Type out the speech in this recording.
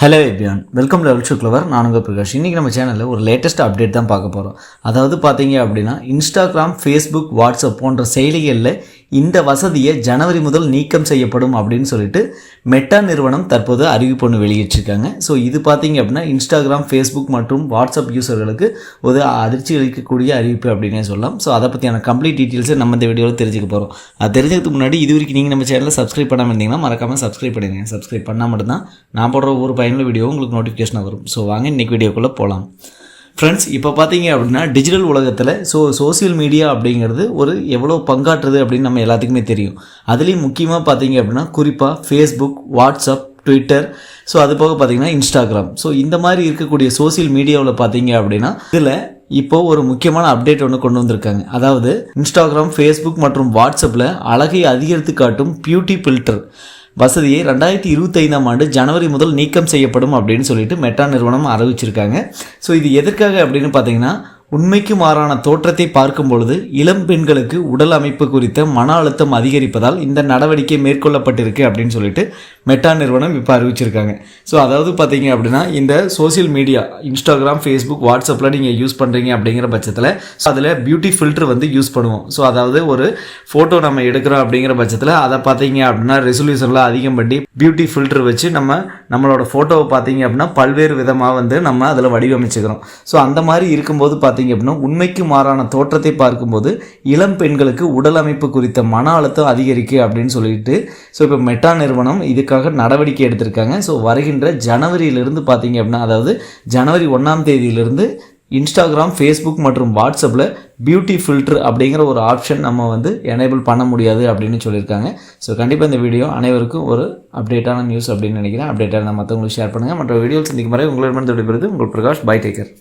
Hello எபியான் welcome லெவல் சுக்லவர் நான் உங்கள் பிரகாஷ். இன்றைக்கி நம்ம சேனலில் ஒரு லேட்டஸ்ட் அப்டேட் தான் பார்க்க போகிறோம் அதாவது பார்த்தீங்க அப்படின்னா இன்ஸ்டாகிராம் ஃபேஸ்புக் வாட்ஸ்அப் போன்ற செயலிகளில் இந்த வசதியை ஜனவரி முதல் நீக்கம் செய்யப்படும் அப்படின்னு சொல்லிட்டு மெட்டா நிறுவனம் தற்போது அறிவிப்பு ஒன்று வெளியிட்டிருக்காங்க. ஸோ இது பார்த்தீங்க அப்படின்னா இன்ஸ்டாகிராம் ஃபேஸ்புக் மற்றும் வாட்ஸ்அப் யூசர்களுக்கு ஒரு அதிர்ச்சி அளிக்கக்கூடிய அறிவிப்பு அப்படின்னே சொல்லலாம். ஸோ அதை பற்றியான கம்ப்ளீட் டீட்டெயில்ஸை நம்ம இந்த வீடியோவில் தெரிஞ்சுக்க போகிறோம் அது தெரிஞ்சதுக்கு முன்னாடி இது வரைக்கும் நீங்கள் நம்ம சேனலில் சப்ஸ்கிரைப் பண்ணாமல் இருந்தீங்கன்னா மறக்காமல் சப்ஸ்கிரைப் பண்ணிடுங்க. சப்ஸ்கிரைப் பண்ணால் மட்டும்தான் நான் போடுற ஒரு பயனுள்ள வீடியோ உங்களுக்கு நோட்டிஃபிகேஷன் வரும். ஸோ வாங்க இன்றைக்கி வீடியோக்குள்ளே போகலாம் ஃப்ரெண்ட்ஸ் இப்போ பார்த்தீங்க அப்படின்னா டிஜிட்டல் உலகத்தில் ஸோ சோசியல் மீடியா அப்படிங்கிறது ஒரு எவ்வளோ பங்காற்றுது அப்படின்னு நம்ம எல்லாத்துக்குமே தெரியும். அதுலேயும் முக்கியமாக பார்த்தீங்க அப்படின்னா குறிப்பாக ஃபேஸ்புக் வாட்ஸ்அப் ட்விட்டர் ஸோ அது போக பார்த்தீங்கன்னா இன்ஸ்டாகிராம் ஸோ இந்த மாதிரி இருக்கக்கூடிய சோசியல் மீடியாவில் பார்த்தீங்க அப்படின்னா இதில் இப்போ ஒரு முக்கியமான அப்டேட் ஒன்று கொண்டு வந்திருக்காங்க. அதாவது இன்ஸ்டாகிராம் ஃபேஸ்புக் மற்றும் வாட்ஸ்அப்பில் அழகை அதிகரித்து காட்டும் பியூட்டி ஃபில்டர் வசதியை ரெண்டாயிரத்தி இருபத்தைந்தாம் ஆண்டு ஜனவரி முதல் நீக்கம் செய்யப்படும் அப்படின்னு சொல்லிட்டு மெட்டா நிறுவனம் அறிவிச்சிருக்காங்க. ஸோ இது எதற்காக அப்படின்னு பார்த்தீங்கன்னா உண்மைக்கு மாறான தோற்றத்தை பார்க்கும் பொழுது இளம் பெண்களுக்கு உடல் அமைப்பு குறித்த மன அழுத்தம் அதிகரிப்பதால் இந்த நடவடிக்கை மேற்கொள்ளப்பட்டிருக்கு அப்படின்னு சொல்லிட்டு மெட்டா நிறுவனம் இப்போ அறிவிச்சிருக்காங்க. ஸோ அதாவது பார்த்தீங்க அப்படின்னா இந்த சோசியல் மீடியா இன்ஸ்டாகிராம் ஃபேஸ்புக் வாட்ஸ்அப்பில் நீங்கள் யூஸ் பண்ணுறீங்க அப்படிங்கிற பட்சத்தில் ஸோ அதில் பியூட்டி ஃபில்டர் வந்து யூஸ் பண்ணுவோம். ஸோ அதாவது ஒரு ஃபோட்டோ நம்ம எடுக்கிறோம் அப்படிங்கிற பட்சத்தில் அதை பார்த்தீங்க அப்படின்னா ரெசல்யூஷனில் அதிகம் பண்ணி பியூட்டி ஃபில்டர் வச்சு நம்ம நம்மளோட ஃபோட்டோவை பார்த்தீங்க அப்படின்னா பல்வேறு விதமாக வந்து நம்ம அதில் வடிவமைச்சுக்கிறோம். ஸோ அந்த மாதிரி இருக்கும்போது பார்த்தீங்க அப்படின்னா உண்மைக்கு மாறான தோற்றத்தை பார்க்கும்போது இளம் பெண்களுக்கு உடல் அமைப்பு குறித்த மன அழுத்தம் அதிகரிக்கு அப்படின்னு சொல்லிட்டு ஸோ இப்போ மெட்டா நிறுவனம் இதுக்காக நடவடிக்கை எடுத்திருக்காங்க. ஸோ வருகின்ற ஜனவரியிலிருந்து பார்த்தீங்க அப்படின்னா அதாவது ஜனவரி ஒன்றாம் தேதியிலிருந்து இன்ஸ்டாகிராம் ஃபேஸ்புக் மற்றும் வாட்ஸ்அப்பில் பியூட்டி ஃபில்டர் அப்படிங்கிற ஒரு ஆப்ஷன் நம்ம வந்து எனேபிள் பண்ண முடியாது அப்படின்னு சொல்லியிருக்காங்க. ஸோ கண்டிப்பாக இந்த வீடியோ அனைவருக்கும் ஒரு அப்டேட்டான நியூஸ் அப்படின்னு நினைக்கிறேன். அப்டேட்டாக நான் மற்றவங்களுக்கு ஷேர் பண்ணுங்கள் மற்ற வீடியோ சந்திக்கும் வரை உங்களிடமிருந்து விடைபெறுது உங்கள் பிரகாஷ் பை டேக்கர்